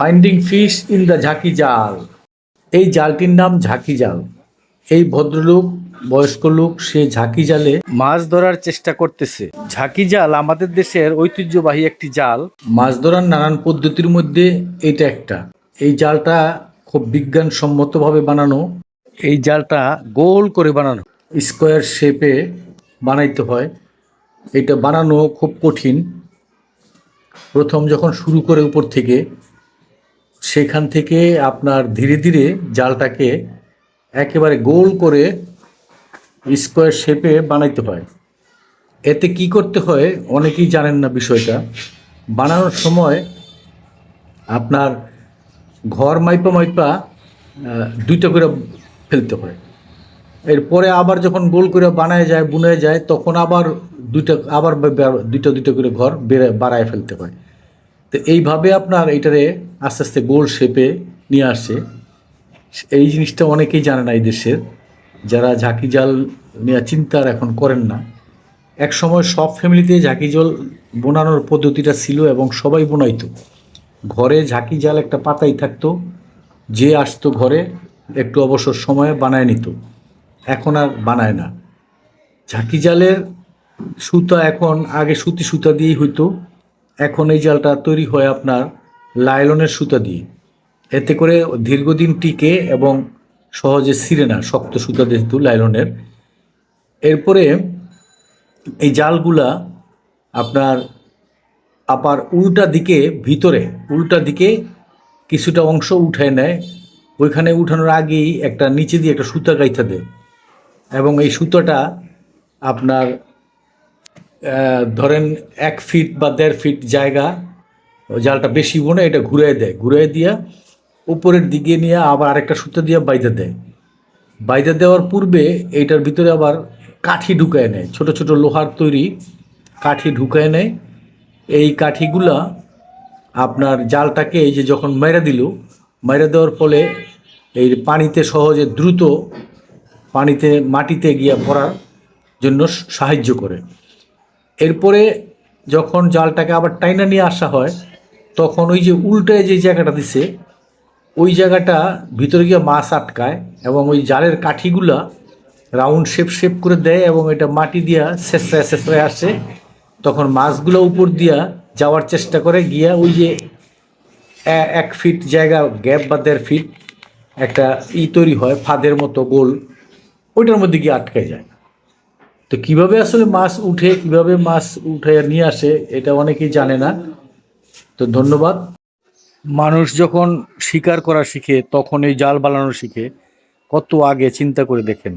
Finding fish in the ঝাঁকি জাল এই জালটির নাম ঝাঁকি জাল এই ভদ্রলোক, বয়স্ক লোক, সে ঝাঁকি জালে মাছ ধরার চেষ্টা করতেছে। ঝাঁকি জাল আমাদের দেশের ঐতিহ্যবাহী একটি জাল। মাছ ধরার নানান পদ্ধতির মধ্যে এটা একটা। এই জালটা খুব বিজ্ঞানসম্মতভাবে বানানো। এই জালটা গোল করে বানানো। স্কোয়ার শেপে বানাইতে হয়। এটা বানানো খুব কঠিন। প্রথম যখন শুরু করে উপর থেকে সেখান থেকে আপনার ধীরে ধীরে জালটাকে একেবারে গোল করে স্কোয়ার শেপে বানাইতে হয়। এতে কি করতে হয় অনেকেই জানেন না বিষয়টা। বানানোর সময় আপনার ঘর মাইপা মাইপা দুইটা করে ফেলতে হয়। এরপরে আবার যখন গোল করে বানায় যায় বুনে যায়, তখন আবার দুইটা আবার দুইটা দুইটা করে ঘর বেড়ে, বাড়ায় ফেলতে হয়। তো এইভাবে আপনার এটারে আস্তে আস্তে গোল শেপে নিয়ে আসে এই জিনিসটা অনেকেই জানে না এই দেশের। যারা ঝাঁকি জাল নিয়ে চিন্তার এখন করেন না। এক সময় সব ফ্যামিলিতে ঝাঁকি জল বোনানোর পদ্ধতিটা ছিল এবং সবাই বোনাইতো। ঘরে ঝাঁকি জাল একটা পাতাই থাকতো, যে আসতো ঘরে একটু অবসর সময়ে বানায় নিত। এখন আর বানায় না। ঝাঁকি জালের সুতা এখন আগে সুতি সুতা দিয়েই হইতো। এখন এই জালটা তৈরি হয় আপনার লাইলনের সুতা দিয়ে। এতে করে দীর্ঘদিন টিকে এবং সহজে ছিঁড়ে না শক্ত সুতা যেহেতু লাইলনের। এরপরে এই জালগুলা আপনার আবার উল্টা দিকে ভিতরে, উল্টা দিকে কিছুটা অংশ উঠায় নেয়। ওইখানে উঠানোর আগেই একটা নিচে দিয়ে একটা সুতা গাইথা দেয়। এবং এই সুতাটা আপনার ধরেন এক ফিট বা দেড় ফিট জায়গা, জালটা বেশি বোনে এটা ঘুরিয়ে দেয়। ঘুরিয়ে দিয়া উপরের দিকে নিয়ে আবার আরেকটা সুতো দিয়ে বাইদা দেয়। বাইদা দেওয়ার পূর্বে এইটার ভিতরে আবার কাঠি ঢুকায় নেয়। ছোট ছোট লোহার তৈরি কাঠি ঢুকায় নেয়। এই কাঠিগুলা আপনার জালটাকে এই যে যখন মেরে দিল মেরে দেওয়ার ফলে এই পানিতে সহজে দ্রুত পানিতে, মাটিতে গিয়া পড়ার জন্য সাহায্য করে। এরপরে যখন জালটাকে আবার টাইনা নিয়ে আসা হয়, তখন ওই যে উল্টায় যে জায়গাটা দিছে, ওই জায়গাটা ভিতরে গিয়ে মাছ আটকায় এবং ওই জালের কাঠিগুলা রাউন্ড শেপ শেপ করে দেয় এবং এটা মাটি দিয়া শেষরায় শেষরায় আসে। তখন মাছগুলো উপর দিয়া যাওয়ার চেষ্টা করে, গিয়া ওই যে এক ফিট জায়গা, গ্যাপ বা দেড় ফিট একটা ই তৈরি হয়, ফাঁদের মতো গোল, ওইটার মধ্যে গিয়ে আটকে যায়। তো কীভাবে আসলে মাছ উঠে, কীভাবে মাছ উঠে নিয়ে আসে, এটা অনেকেই জানে না। তো ধন্যবাদ। মানুষ যখন শিকার করা শিখে, তখন এই জাল বানানো শিখে, কত আগে চিন্তা করে দেখেন।